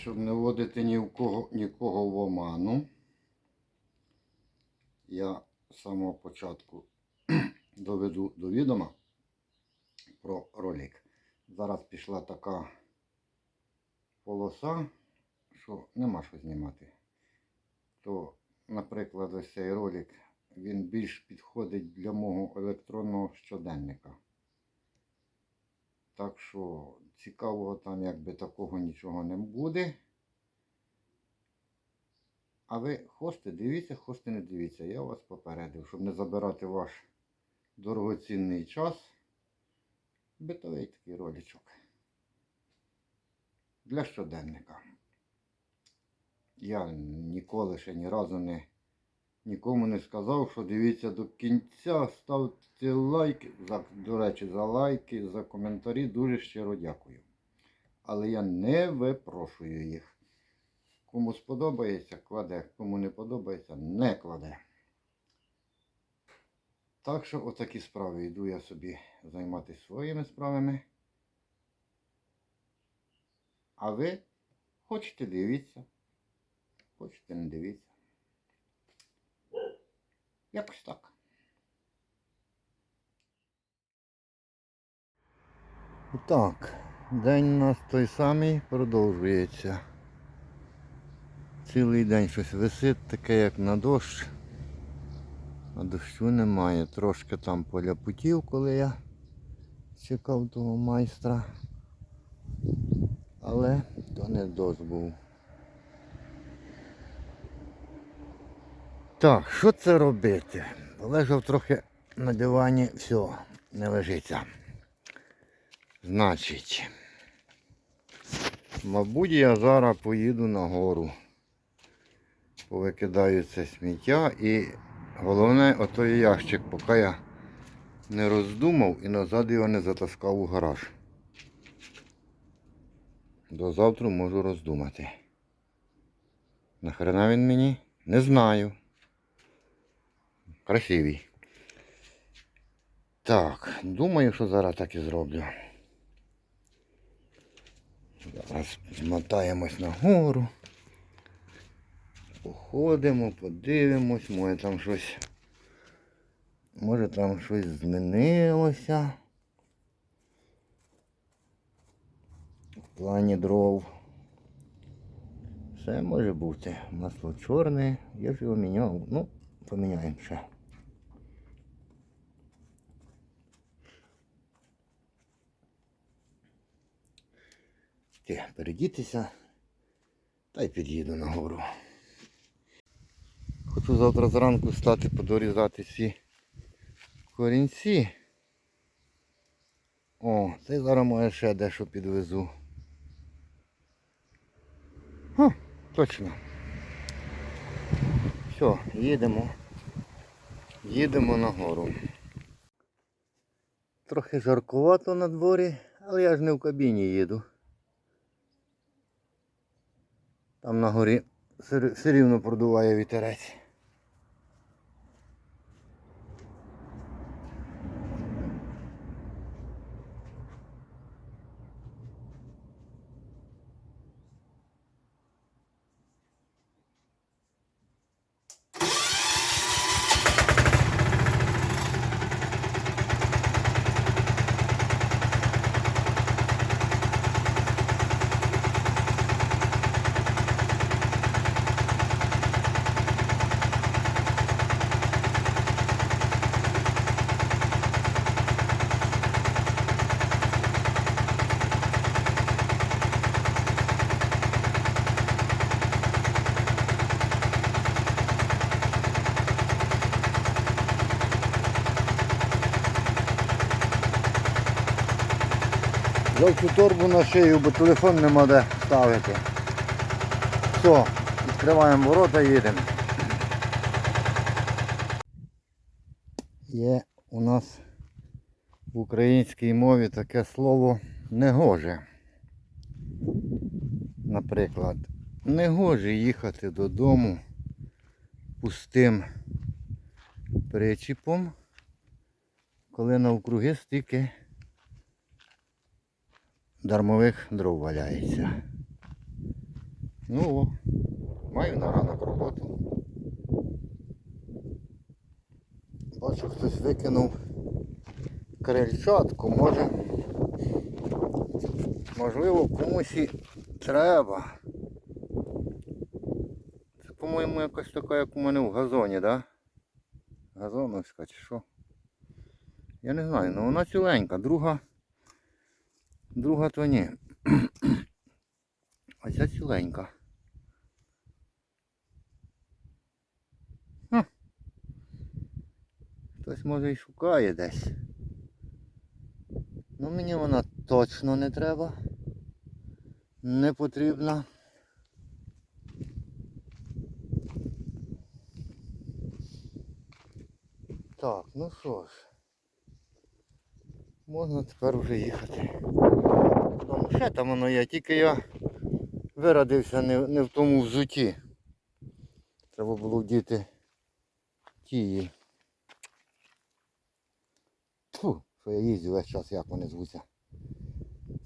щоб не вводити ні в кого, нікого в оману, я з самого початку доведу до відома про ролик. Зараз пішла така полоса, що нема що знімати. То, наприклад, ось цей ролик, він більш підходить для мого електронного щоденника. Так що цікавого там якби такого нічого не буде. А ви хости дивіться, хости не дивіться. Я вас попередив, щоб не забирати ваш дорогоцінний час. Битовий такий роличок. Для щоденника. Я ніколи ще ні разу не нікому не сказав, що дивіться до кінця, ставте лайки. За, до речі, за лайки, за коментарі дуже щиро дякую. Але я не випрошую їх. Кому сподобається, кладе, кому не подобається, не кладе. Так що отакі справи йду я собі займатися своїми справами. А ви хочете дивіться, хочете не дивіться. Якось так. Так, день у нас той самий продовжується. Цілий день щось висить таке, як на дощ. А дощу немає. Трошки там поляпутів, коли я чекав того майстра. Але то не дощ був. Так, що це робити? Полежав трохи на дивані, все, не лежиться. Значить, мабуть, я зараз поїду на гору. Повикидаю це сміття і головне отой ящик, поки я не роздумав і назад його не затаскав у гараж. До завтра можу роздумати. Нахрена він мені? Не знаю. Красивий. Так, думаю, що зараз так і зроблю. Зараз змотаємось на гору. Походимо, подивимось, може там щось. Може там щось змінилося. В плані дров. Все може бути. Масло чорне, я ж його міняв. Ну, поміняємо ще. Ті, передітися та й під'їду на гору. Хочу завтра зранку встати, подорізати всі корінці. О, це зараз може ще дещо підвезу. Ха, точно. Все, їдемо. Їдемо на гору. Трохи жаркувато на дворі, але я ж не в кабіні їду. Там на горі все рівно продуває вітерець. Взяв цю торбу на шию, бо телефон нема де ставити. Все, відкриваємо ворота і їдемо. Є у нас в українській мові таке слово негоже. Наприклад, негоже їхати додому пустим причіпом, коли навкруги стільки дармових дров валяється. Ну, о, маю на ранок роботу. Бачу, хтось викинув крильчатку, може. Можливо, комусь і треба. Це, по-моєму, якась така, як у мене в газоні, да? Газоновська чи що? Я не знаю, але вона ціленька, друга. Друга то ні. А ця ціленька. Хм. Хтось може і шукає десь. Ну мені вона точно не треба. Не потрібна. Так, ну що ж. Можна тепер вже їхати. Там ще там воно є, тільки я вирадився не, не в тому взуті. Треба було вдіти тії. Фу, що я їздю весь час, як вони звуться.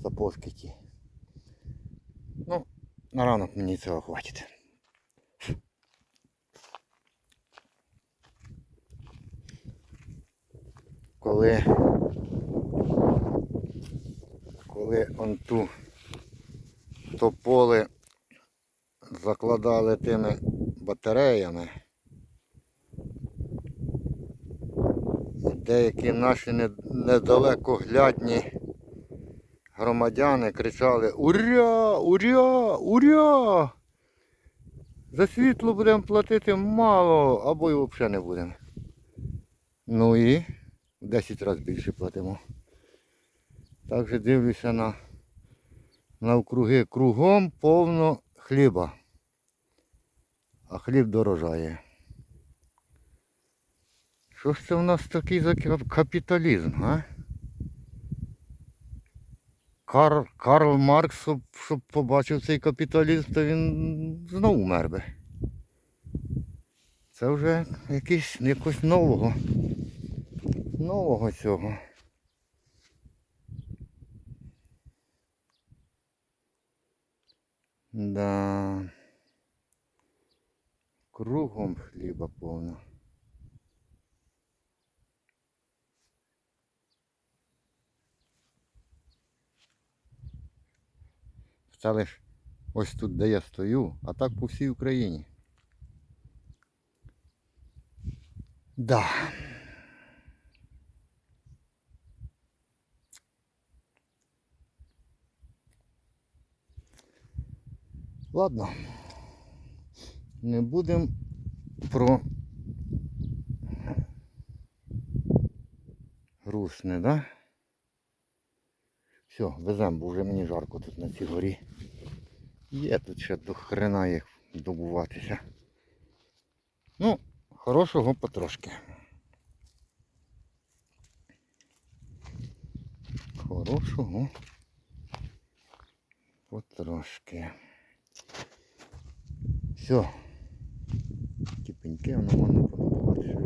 Сапожки ті. Ну, на ранок мені цього хватить. Коли коли он ту то поле закладали тими батареями, деякі наші недалекоглядні громадяни кричали Уря! Уря! Уря! За світло будемо платити мало, або й взагалі не будемо. Ну і в 10 разів більше платимо. Так дивлюся на навкруги кругом повно хліба. А хліб дорожає. Що ж це в нас такий за капіталізм, а? Карл, Карл Маркс, щоб, щоб побачив цей капіталізм, то він знову умер би. Це вже якийсь, якось нового. Нового цього. Да. Кругом хліба повно. Це лиш ось тут, де я стою, а так по всій Україні. Да. Ладно. Не будемо про грустне, да? Все, веземо, бо вже мені жарко тут на цій горі. Є тут ще до хрена їх добуватися. Ну, хорошого потрошки. Хорошого потрошки. Все. Тіпеньки, воно можна подобатися.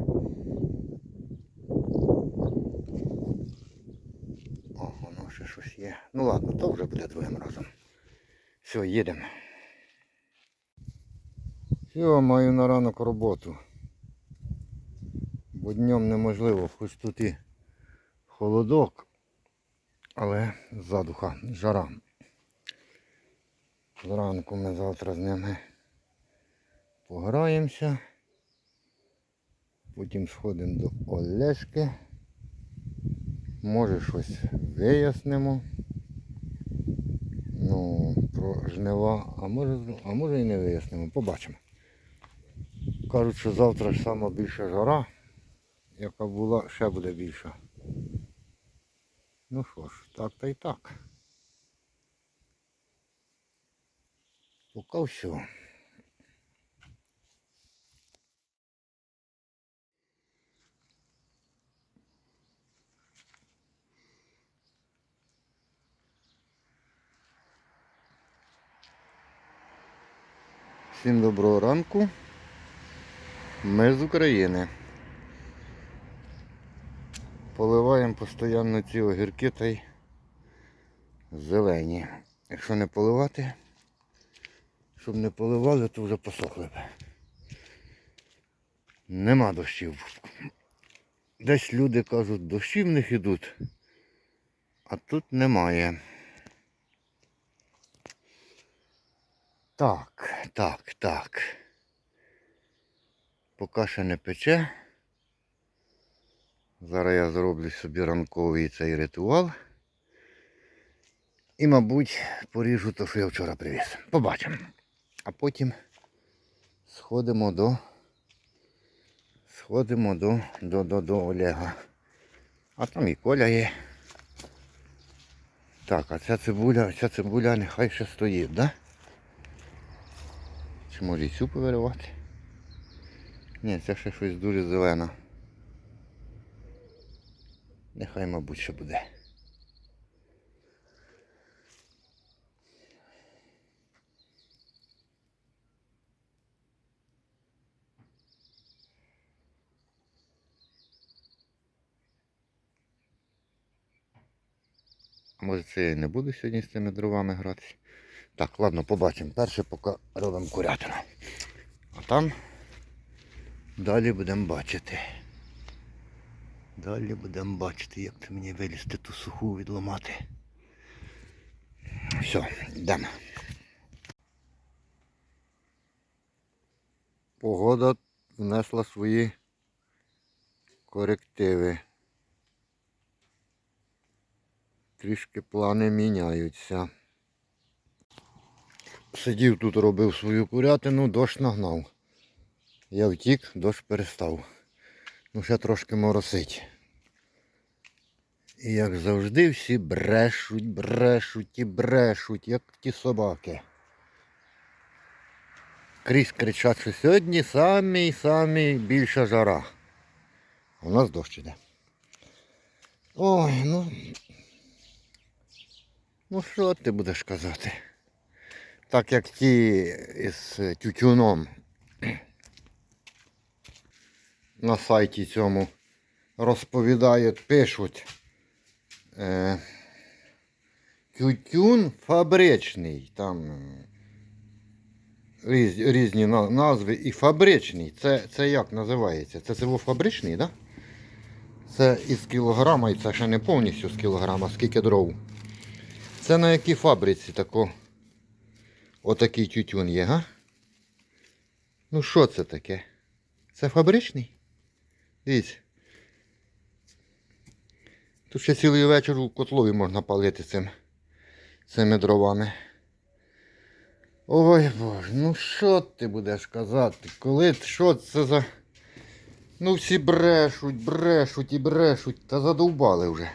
О, воно ще щось є. Ну ладно, то вже буде другим разом. Все, їдемо. Все, маю на ранок роботу. Бо днем неможливо, хоч тут і холодок, але задуха, жара. Зранку ми завтра з ними пограємося. Потім сходимо до Олешки. Може щось вияснимо. Ну, про жнива, а може, а може і не вияснимо. Побачимо. Кажуть, що завтра ж сама більша жара, яка була, ще буде більша. Ну що ж, так та й так. Поки все. Всім доброго ранку. Ми з України. Поливаємо постійно ці огірки та й зелені. Якщо не поливати, Щоб не поливали, то вже посохли б. Нема дощів. Десь люди кажуть, дощі в них ідуть, а тут немає. Так, так, так. Поки ще не пече. Зараз я зроблю собі ранковий цей ритуал. І, мабуть, поріжу те, що я вчора привіз. Побачимо. А потім сходимо до. Сходимо до, до, до, до Олега. А там і Коля є. Так, а ця цибуля, ця цибуля нехай ще стоїть, да? Чи може і цю повиривати? Ні, це ще щось дуже зелене. Нехай, мабуть, ще буде. Може це я і не буду сьогодні з цими дровами гратися. Так, ладно, побачимо. Перше поки робимо курятину. А там далі будемо бачити. Далі будемо бачити, як це мені вилізти ту суху відламати. Все, йдемо. Погода внесла свої корективи. Трішки плани міняються. Сидів тут, робив свою курятину, дощ нагнав. Я втік, дощ перестав. Ну, ще трошки моросить. І як завжди всі брешуть, брешуть і брешуть, як ті собаки. Крізь кричать, що сьогодні самий самий більша жара. А у нас дощ іде. Ой, ну. Ну що ти будеш казати? Так як ті із тютюном на сайті цьому розповідають, пишуть. Е, тютюн фабричний. Там е, різ, різні назви і фабричний. Це, це як називається? Це цього фабричний, так? Да? Це із кілограма, і це ще не повністю з кілограма, скільки дров. Це на якій фабриці тако отакий тютюн є, га? Ну що це таке? Це фабричний? Дивіться. Тут ще цілий вечір у котлові можна палити цим, цими дровами. Ой боже, ну що ти будеш казати? Коли що це за. Ну всі брешуть, брешуть і брешуть, та задовбали вже.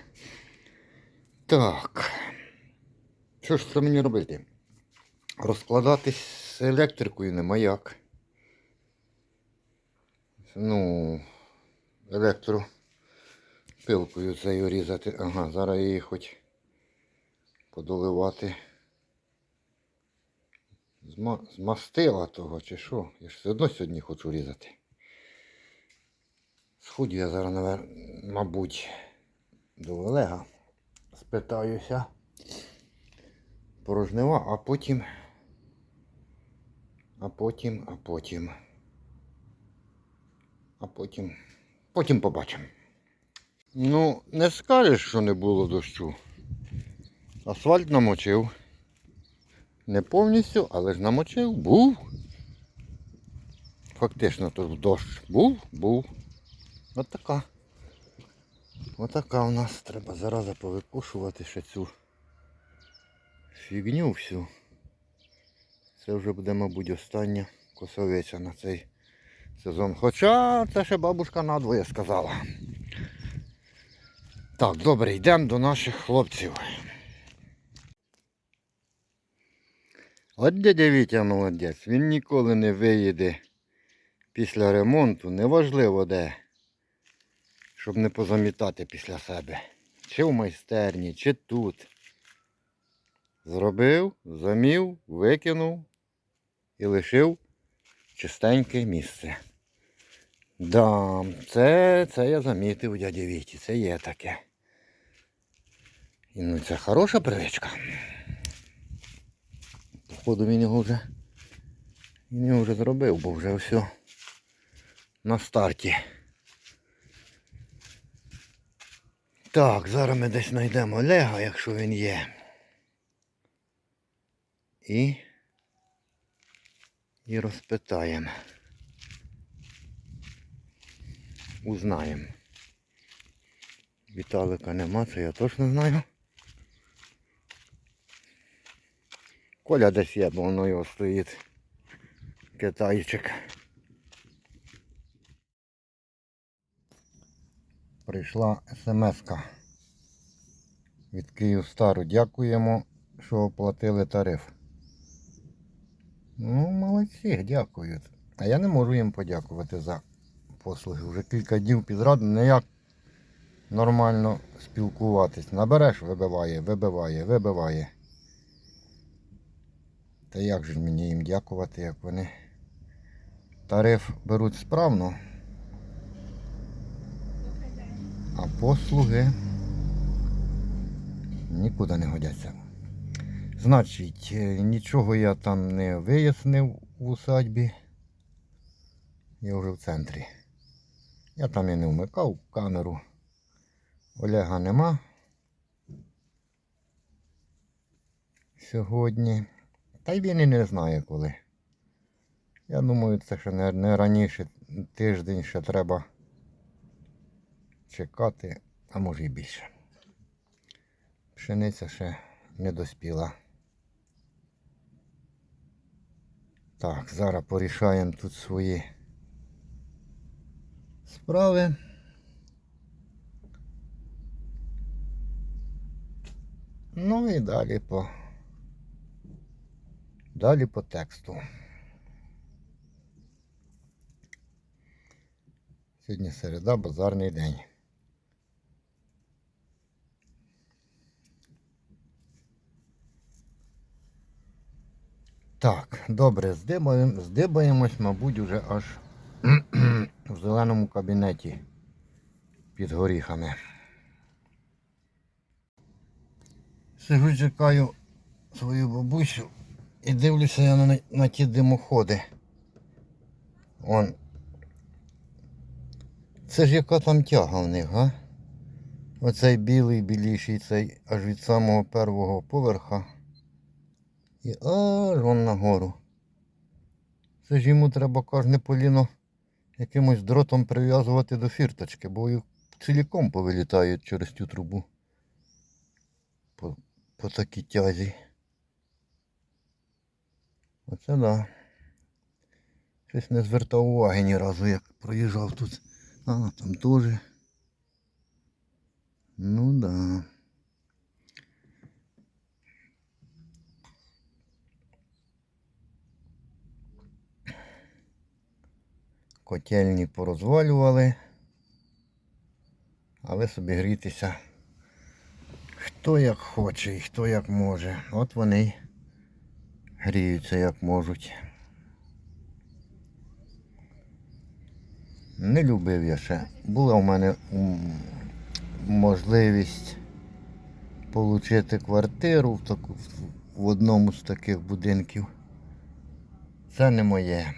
Так. Що ж це мені робити? Розкладатись з електрикою нема як. Ну, електро пилкою цією різати. Ага, зараз її хоч подоливати. Зма... Змастила того чи що? Я ж все одно сьогодні хочу різати. Сходю я зараз, мабуть, до Олега. Спитаюся порожнева, а потім. А потім, а потім. А потім. Потім побачимо. Ну, не скажеш, що не було дощу. Асфальт намочив. Не повністю, але ж намочив. Був. Фактично тут дощ. Був, був. От така. От така у нас треба зараза повикушувати ще цю фігню всю. Це вже буде, мабуть, остання косовиця на цей сезон. Хоча це ще бабушка надвоє сказала. Так, добре, йдемо до наших хлопців. От дядя Вітя молодець, він ніколи не виїде після ремонту, неважливо де, щоб не позамітати після себе. Чи в майстерні, чи тут. Зробив, замів, викинув і лишив чистеньке місце. Да, це, це я замітив у дяді Віті, це є таке. І ну це хороша привичка. Походу він його вже Він його вже зробив, бо вже все на старті. Так, зараз ми десь знайдемо Олега, якщо він є. І. І розпитаємо. Узнаємо. Віталика нема, це я точно знаю. Коля десь є, бо воно його стоїть. Китайчик. Прийшла смс-ка від Київстару. Дякуємо, що оплатили тариф. Ну, молодці, дякують. А я не можу їм подякувати за послуги. Вже кілька днів підряд ніяк нормально спілкуватись. Набереш, вибиває, вибиває, вибиває. Та як же мені їм дякувати, як вони тариф беруть справно, а послуги нікуди не годяться. Значить, е, нічого я там не вияснив в усадьбі. Я вже в центрі. Я там і не вмикав камеру. Олега нема. Сьогодні. Та й він і не знає коли. Я думаю, це ще не, не раніше тиждень ще треба чекати, а може і більше. Пшениця ще не доспіла. Так, зараз порішаємо тут свої справи. Ну і далі по далі по тексту. Сьогодні середа, базарний день. Так, добре, здибаємо, здибаємось, мабуть, уже аж в зеленому кабінеті під горіхами. Сижу, чекаю свою бабусю і дивлюся я на, на ті димоходи. Вон. Це ж яка там тяга в них, га? Оцей білий, біліший, цей аж від самого першого поверха. І аж вон нагору. Це ж йому треба кожне поліно якимось дротом прив'язувати до фірточки, бо ціліком повилітають через цю трубу. По, по такій тязі. Оце да. Щось не звертав уваги ні разу, як проїжджав тут. А, там теж. Ну да. Котельні порозвалювали. А ви собі грітися. Хто як хоче і хто як може. От вони гріються як можуть. Не любив я ще. Була в мене можливість отримати квартиру в, таку, в одному з таких будинків. Це не моє.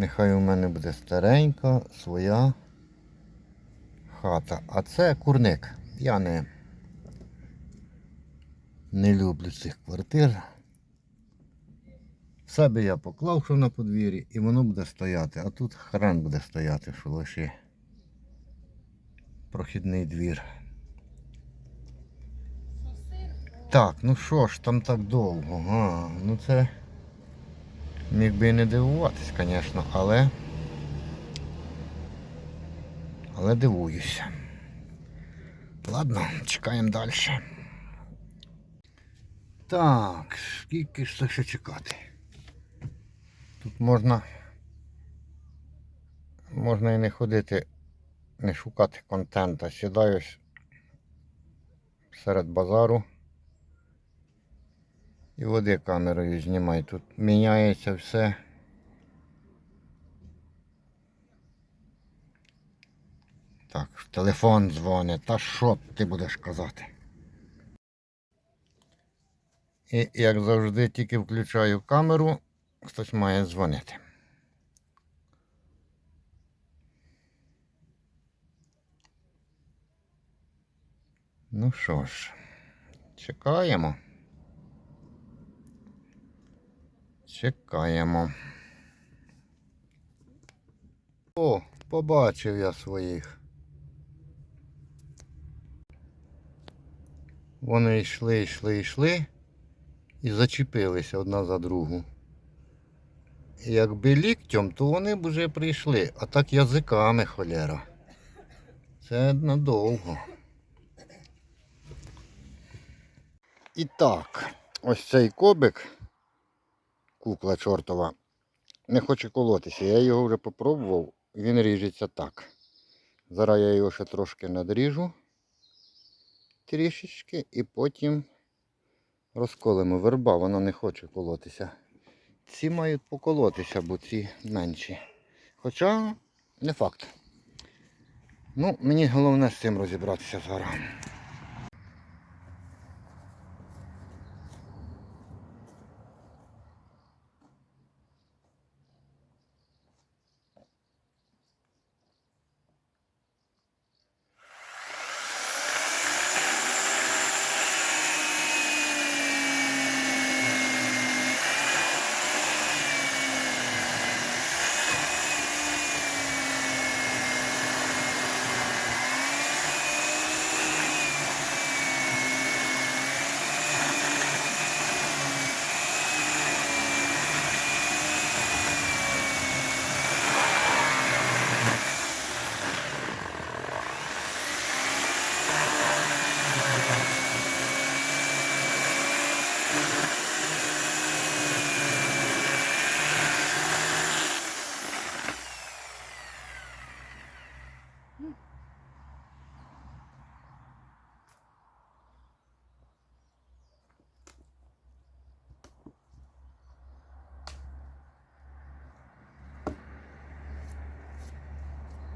Нехай у мене буде старенька своя хата. А це курник. Я не, не люблю цих квартир. Себе я поклав, що на подвір'ї, і воно буде стояти. А тут хрен буде стояти, що лише прохідний двір. Так, ну що ж там так довго? А, ну це міг би і не дивуватись, звісно, але. Але дивуюся. Ладно, чекаємо далі. Так, скільки ж це ще чекати? Тут можна можна і не ходити, не шукати контента. Сідаюсь серед базару і води камерою знімаю. Тут міняється все. Так, телефон дзвонить. Та що ти будеш казати? І як завжди, тільки включаю камеру, хтось має дзвонити. Ну що ж, чекаємо. Чекаємо. О, побачив я своїх. Вони йшли, йшли, йшли і зачепилися одна за другу. Якби ліктем, то вони б вже прийшли, а так язиками холєра. Це надовго. І так, ось цей кобик, кукла чортова, не хоче колотися. Я його вже попробував, він ріжеться так. Зараз я його ще трошки надріжу трішечки і потім розколимо. Верба, вона не хоче колотися. Ці мають поколотися, бо ці менші. Хоча не факт. Ну, мені головне з цим розібратися зараз.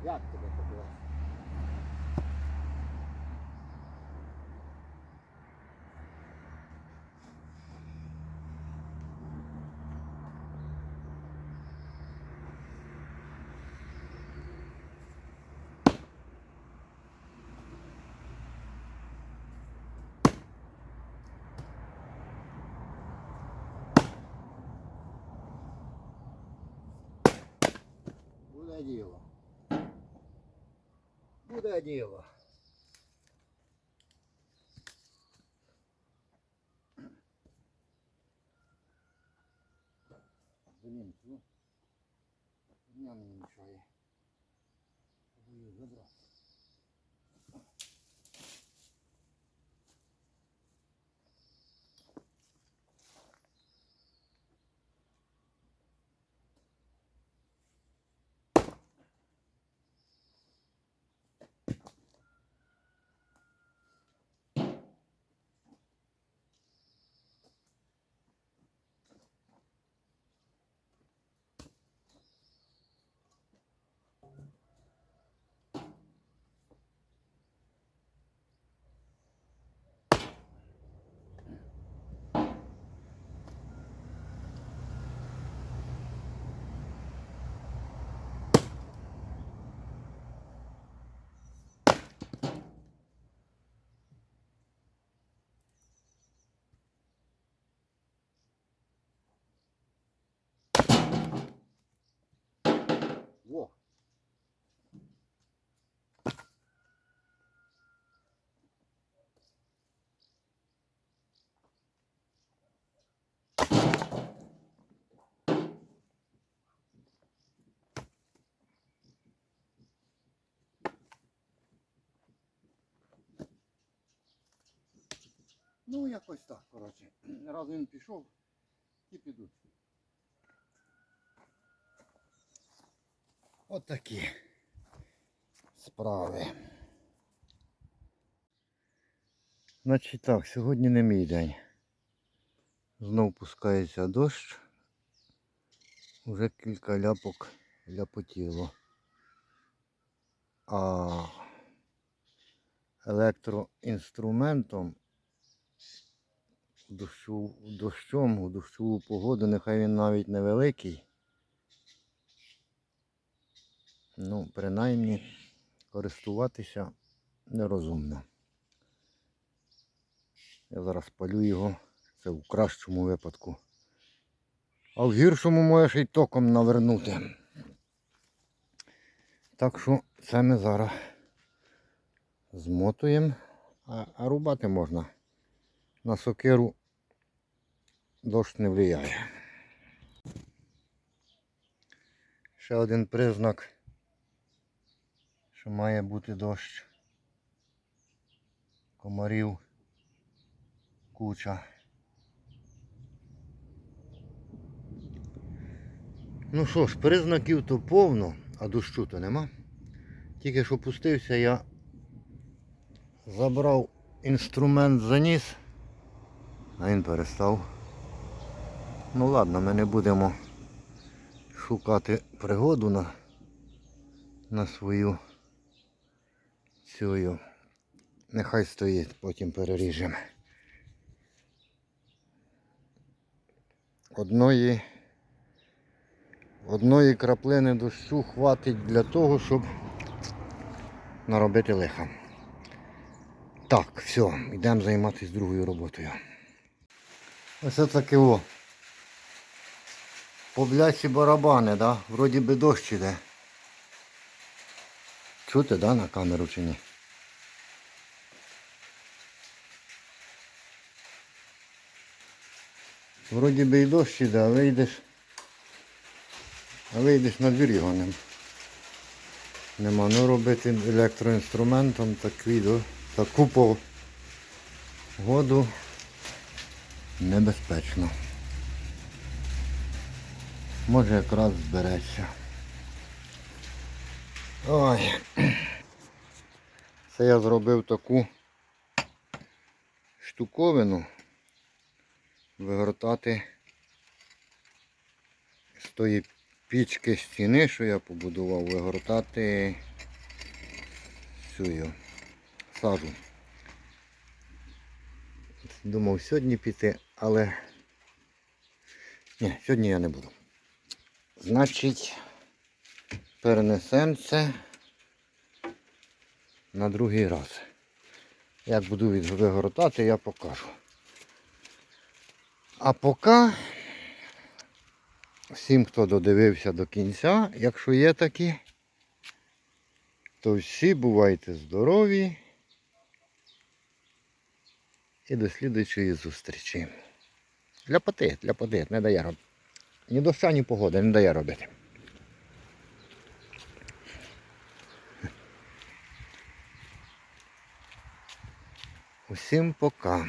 Як тебе таке? Буде діло. дело? Блин, ну, дня мені я. Буду Во. Ну, якось так, коротше. Раз він пішов, і підуть. Отакі справи. Значить так, сьогодні не мій день. Знов пускається дощ. Уже кілька ляпок ляпотіло. А електроінструментом дощу, дощом, у дощову погоду, нехай він навіть невеликий. Ну, принаймні, користуватися нерозумно. Я зараз палю його, це в кращому випадку. А в гіршому можеш і током навернути. Так що це ми зараз змотуємо, а, рубати можна. На сокиру дощ не впливає. Ще один признак, що має бути дощ. Комарів куча. Ну що ж, признаків то повно, а дощу то нема. Тільки що пустився, я забрав інструмент заніс, а він перестав. Ну ладно, ми не будемо шукати пригоду на, на свою цю. Нехай стоїть, потім переріжемо. Одної, одної краплини дощу хватить для того, щоб наробити лиха. Так, все, йдемо займатися другою роботою. Ось таке о. Побляці барабани, да? Вроді би дощ іде. Чути, да, на камеру чи ні? Вроді би і дощ іде, а вийдеш. А вийдеш на двір його нема. Нема. Ну робити електроінструментом так відео, таку погоду небезпечно. Може якраз збереться. Ой. Це я зробив таку штуковину вигортати з тої пічки стіни, що я побудував, вигортати цю сажу. Думав сьогодні піти, але ні, сьогодні я не буду. Значить, перенесемо це на другий раз. Як буду вигортати, я покажу. А поки всім, хто додивився до кінця, якщо є такі, то всі бувайте здорові і до слідуючої зустрічі. Ляпоти, ляпоти, не дає робити. Ні доща, ні погода не дає робити. Усім пока.